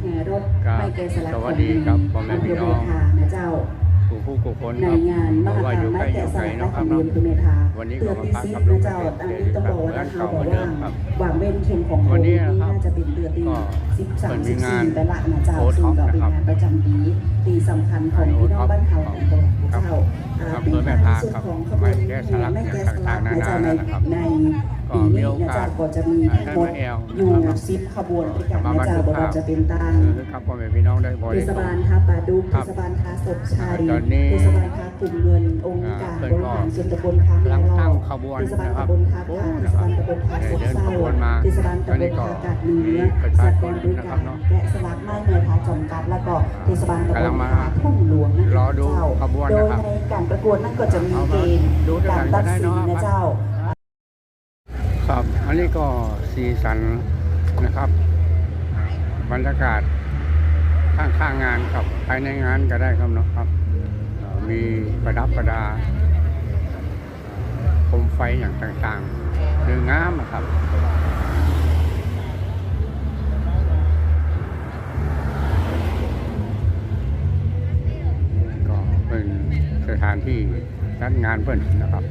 แห่รถครับไม่แกะสลักสวัสดีครับพ่อแม่อำเภพี่อน้เมองทานะเจ้า ผู้ผู้กุคนในครับงานมเพหราะว่ากรอรยู่มใกล้ไม้อยู่แกะสไกลลักเนาะคขรับบวเนาะนอำเภอเมทาวันนี้เตืก็อนมาที่พักซิปครับนะเจ้าอันนี้ต้องบอกว่าเดือนเขาเก่าบอกเหมือนว่าเดิมครับหวังเว้นเข็มของวันนี้โควิดนะครับน่าจะเป็นเดือนที่ก็สิบสามเปิดมีสิบงานสี่ไปละนะเจ้าโอท็ซึ่องปก็เป็นนะครับงานประจำปีปีสำคัญของพี่น้องบ้านเฮาของตัวเจ้าอ่าครับปีเพื่อแม่ท้ายทาสุดครับของขบวไม่นแก้สแห่ลักไม่เนี่ยแกะสลักต่างๆนานะนาเจ้าในนะครับในก็ ปีมีนี้โอนะกาเจ้าสก็จะมีให้ทั้งหมดมาแอลอยู่นะครับสิบขบวนด้วยกันมานะบันเจ้าทึกบ่ภาว่าพจะเป็นตางเออครับพ่อแม่พี่น้องได้บเทริศสุทบาลธิ์ทาป่าดุกครัเทบศบาลทาศพชัยตอนนี้เทศบาลทากลุ่มเงินองค์การอ่าบริหารส่วนตำบลทางกำลังตั้งลอขบวนเทศบาลนะครับตำบลทาโอ้ผ่าเทนะศครับบาลตำบลทาศพเดินเศร้าขบวนมาเทศบาลตอนตำบนี้ลก็ทากาดเหนือมีประสาชากชลนด้วยนะคกัรับนเนาะแกะสลักไม้เมือทาจอมกัดแล้วก็เทศบาลตำบกำลัลงมาทาทุ่งหลวงนะรอดูเจ้าขบวนโดยนะครับในการประกวดนั่นก็จะมีเอาเกมาณฑ์ดูด้วยกากัรนก็ตัดได้สินเนาะนะเจ้าครับอั นนี้ก็สีสันนะครับ บรรยากาศข้างข้างงานครับภายในงานก็ได้ครับเนาะครับ มีประดับประดาโคมไฟอย่างต่างๆหรืองามอะครับก็เป็นสถานที่จัดงานเพิ่อนนะครับ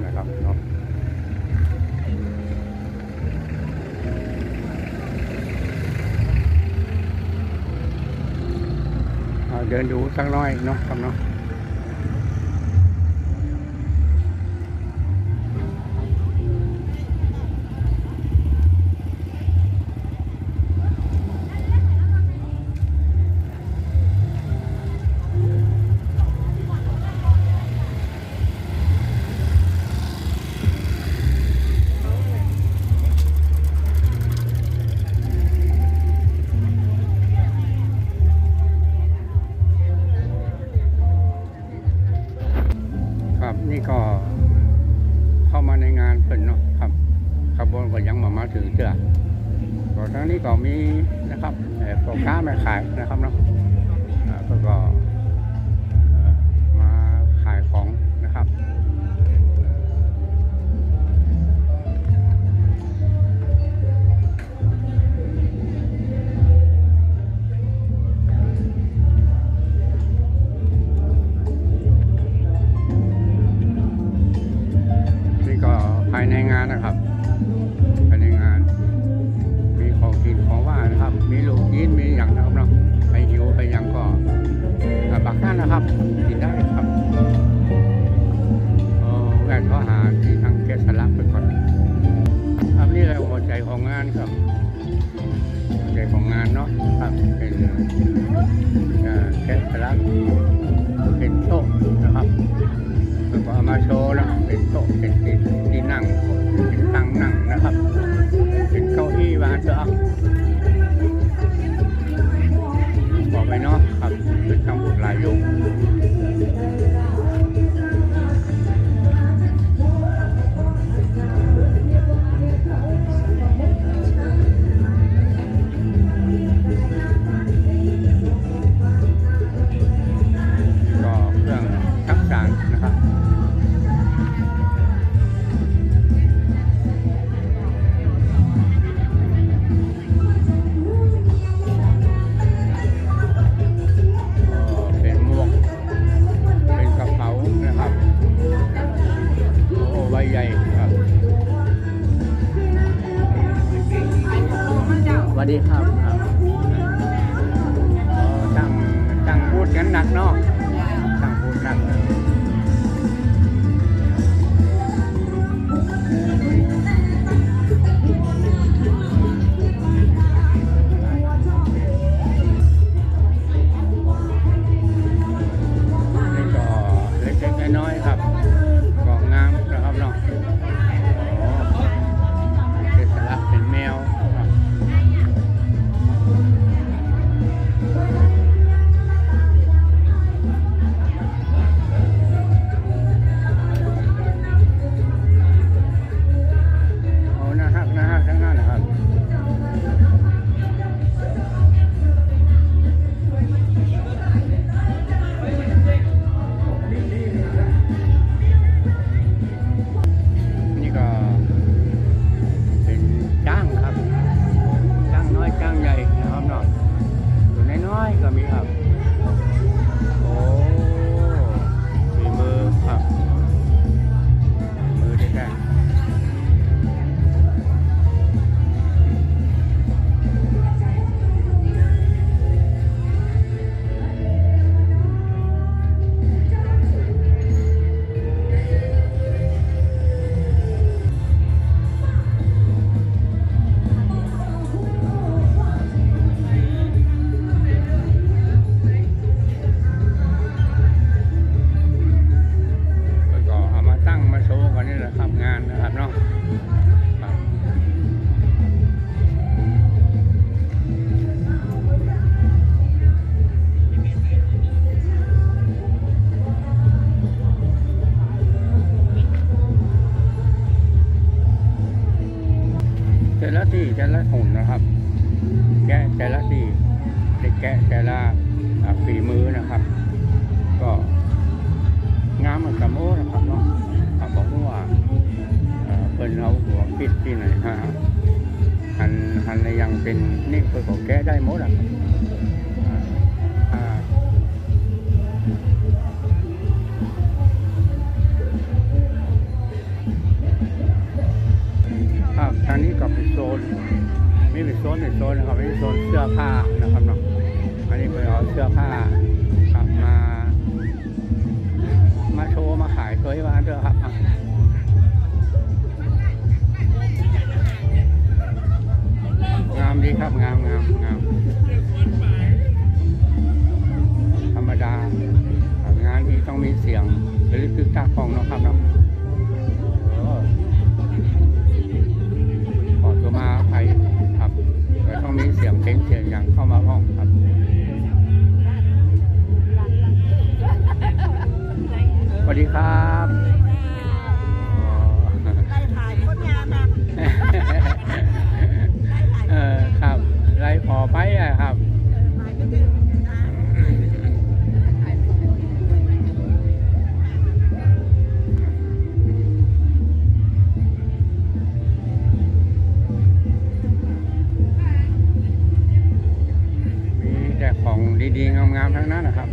ไฟงามนะครับเนาะเดินดูสักน้อยเนาะครับเนาะ พ่อค้าแม่ขายนะครับเนาะแล้วก็ ก็หาที่ทางแกะสลักไปก่อนครับนี่แหละหัวใจของงานครับหัวใจของงานเนาะครับเป็นแกะสลักเป็นโต๊ะนะครับแล้วก็เอามาโชว์นะเป็นโต๊ะเป็นที่ที่นั่ง ที่แต่ละหุ่นนะครับ แกะแต่ละที่เด็กแกะแต่ละฝีมือนะครับ ก็งามเหมือนกับโมนะครับเนาะบอกว่าเอ่อเพิ่นเอาหัวปิดที่ไหนฮะหันหันในยังเป็นนี่เพิ่นก็แกะได้หมดอะ ทางนี้ก็เป็นโซนมีเป็นโซนเป็นโซนนะครับเป็นโซนเสื้อผ้านะครับเนาะอันนี้เป็นเอาเสื้อผ้าครับมา มาโชว์มาขายเคยมาเถอะครับงามดีครับงามงามงามธรรมดางานที่ต้องมีเสียงหรือคือตากล้องเนาะครับเนาะ ดีครับอ๋อได้ถ่ายคนงามนะเออครับไรพอไปอะครับถ่ายไม่ถึงนะมีแต่ของดีๆงามๆทั้งนั้นนะครับ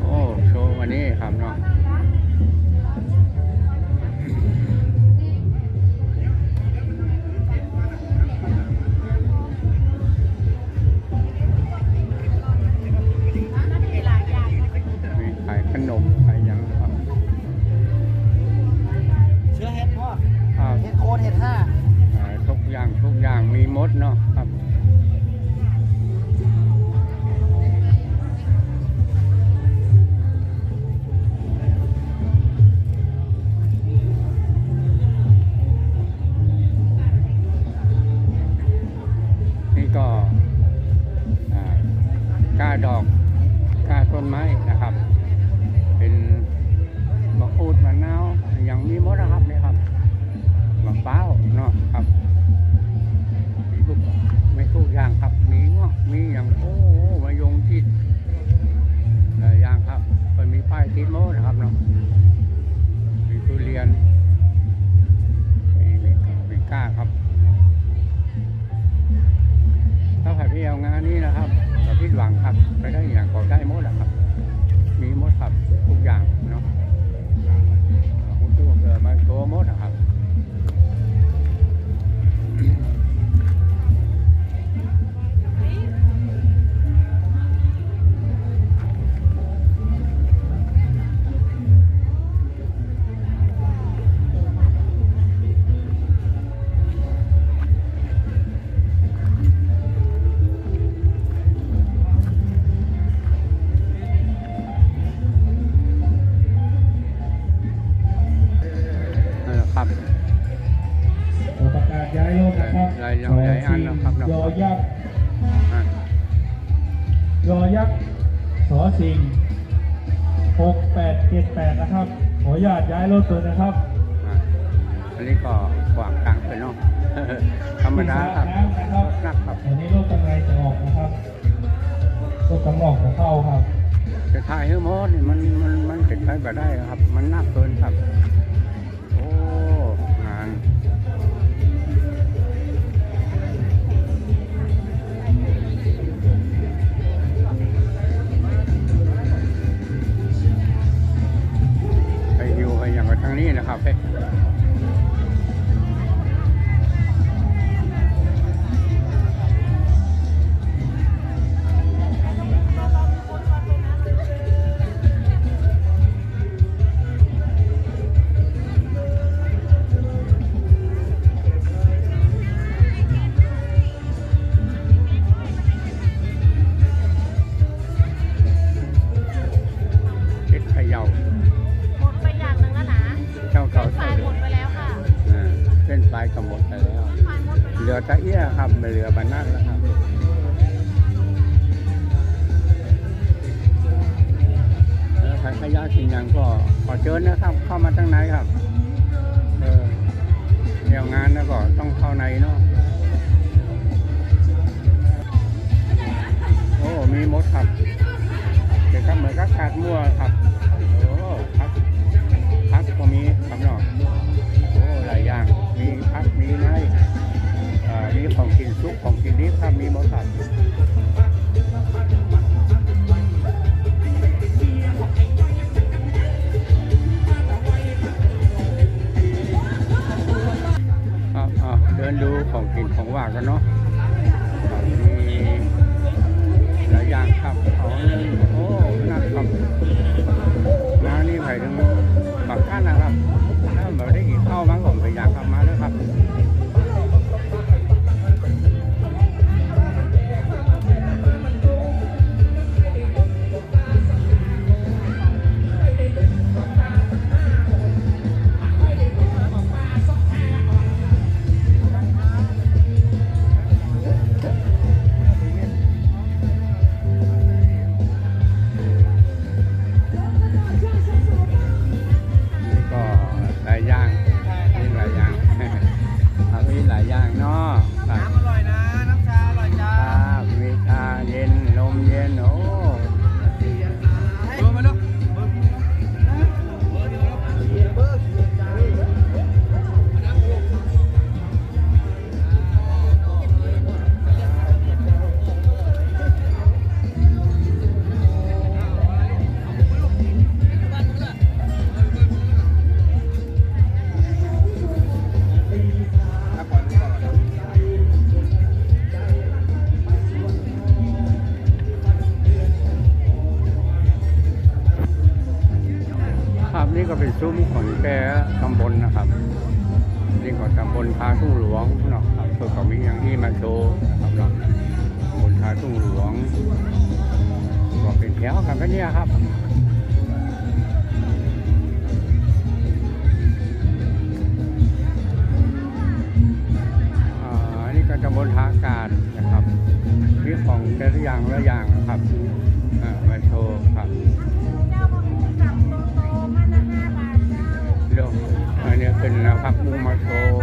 โอ้ โชว์วันนี้ครับเนาะ ยอยักษ์สอสิงหกแปดเจ็ดแปดนะครับ ขออนุญาตย้ายรถตัวนะครับอะอันนี้ก็ขวางกลางไปเนาะธรรมดาครับน้ำนะครับนักครับตอนนี้รถกำไรจะออกนะครับรถกำออกจะเข้าครับ จะถ่ายให้หมดนี่มันมันมันติดใช้แบบได้ครับ มันนักเกินครับางนี้นะครับากนะครับแล้วใครขยะกินยังก็ขอเจิญนะครับ เข้ามาทั้งไหนครับเออเดี๋ยวงานนะก็ต้องเข้าในเนาะโอ้มีมดครับเดี๋ยวครับเหมือนกับขาดมั่วครับ คมีบ่ขาดเดินดูของกินของหวานกันเนาะ แค่ละอย่างละอย่างครับมาโชว์ครับเดี๋ยวอันนี้เป็นนะครับมุมาโชว์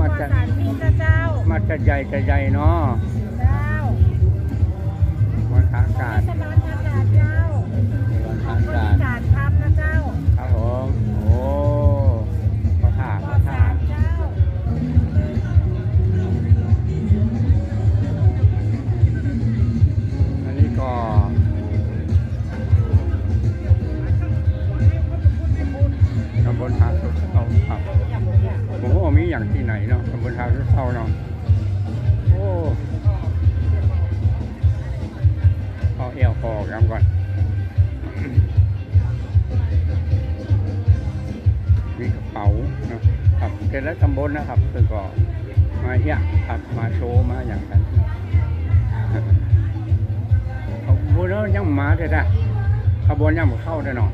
มาจัดมาจัดใหญ่จัดใหญ่เนาะมันอากาศ วนย่างหมดเข้าได้เนอะ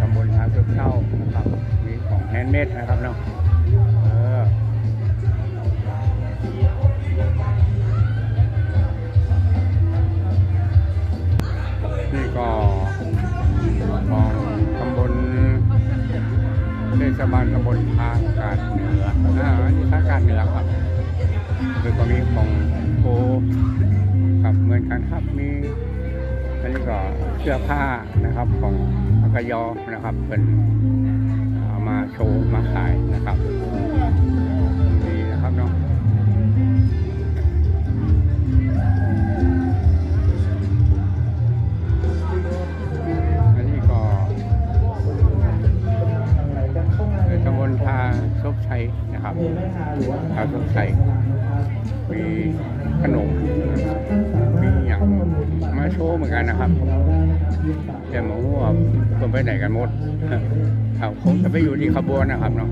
ตำบลหาเสืเข้านะครับ มีของแฮนด์เมดนะครับเนาะนี่ก็ของตำบลเทศบาลตำบลทางการเหนืออ่านี่ทางการเหนือครับคือตรงนี้ของ โคครับเหมือนกันครับมีอันนี้ก็เสื้อผ้านะครับของอากยอนะครับเป็นเอามาโชว์มาขายนะครับดีนะครับเนาะทาซบชัยนะครับทาซบชัยมี ขนมมีอย่างมาโชว์เหมือนกันนะครับแต่หมูคนไปไหนกันหมดเขาคงจะไปอยู่ที่ขบวนนะครับเนาะ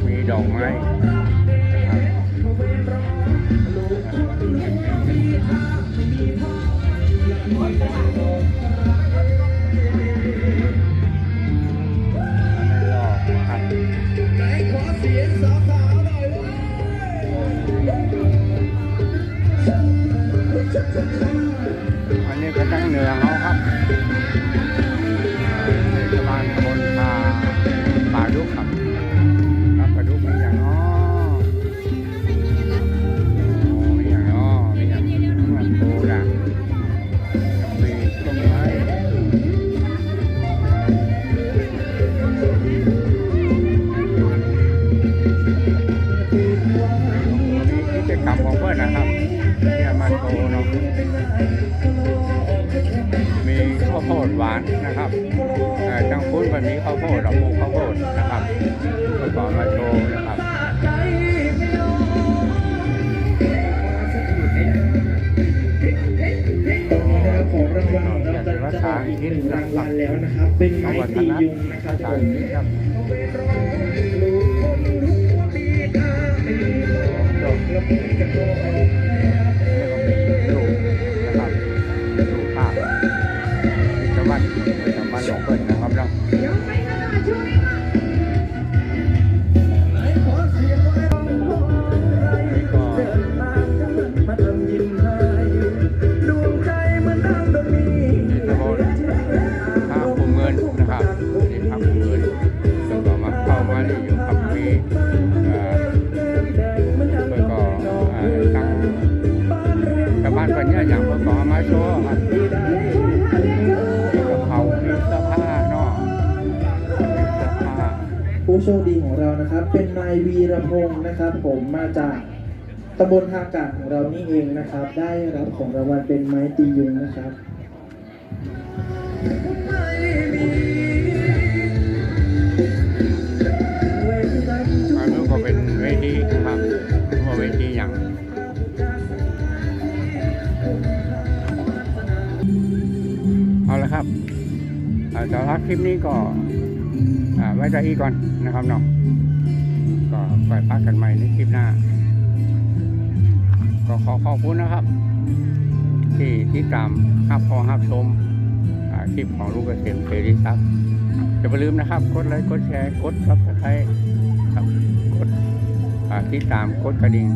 we don't mind. ที่หนึ่งรางวัลแล้วนะครับ เป็นไม้ตียุงนะครับผมครับดูนะครับดูภาพพิจวัตรประจำวันหลวงเปิดนะครับาวบ้านคนเนี่ยอย่างพวกกอมาโชว์ครับกระเพรามีเสื้อผ้าเนาะเสื้อผ้าผู้โชคดีของเรานะครับ เป็นนายวีรพงศ์นะครับ ผมมาจากตำบลทากาศของเรานี่เองนะครับ ได้รับของรางวัลเป็นไม้ตียุงนะครับ สำหรับคลิปนี้ก็ไว้ใจอีกก่อนนะครับเนาะก็ปล่อยพักกันใหม่ในคลิปหน้า ก็ขอขอบคุณนะครับ ที่ติดตามฮับพอฮับชมคลิปของลูกเกษมเสรีทรัพย์อย่าไปลืมนะครับ กดไลค์กดแชร์กดซับสไครต์ครับกดอ่ติดตามกดกระดิ่ง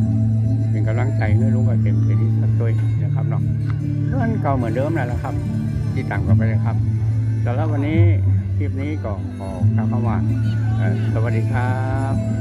เป็นกำลังใจให้ลูกเกษมเสรีทรัพย์ด้วยนะครับเนาะเพื่อนเก่าเหมือนเดิมนั่นแหละครับ ติดตามกันไปเลยครับ สำหรับวันนี้คลิปนี้ก็ขอกล่าวคำว่าเอ่อสวัสดีครับ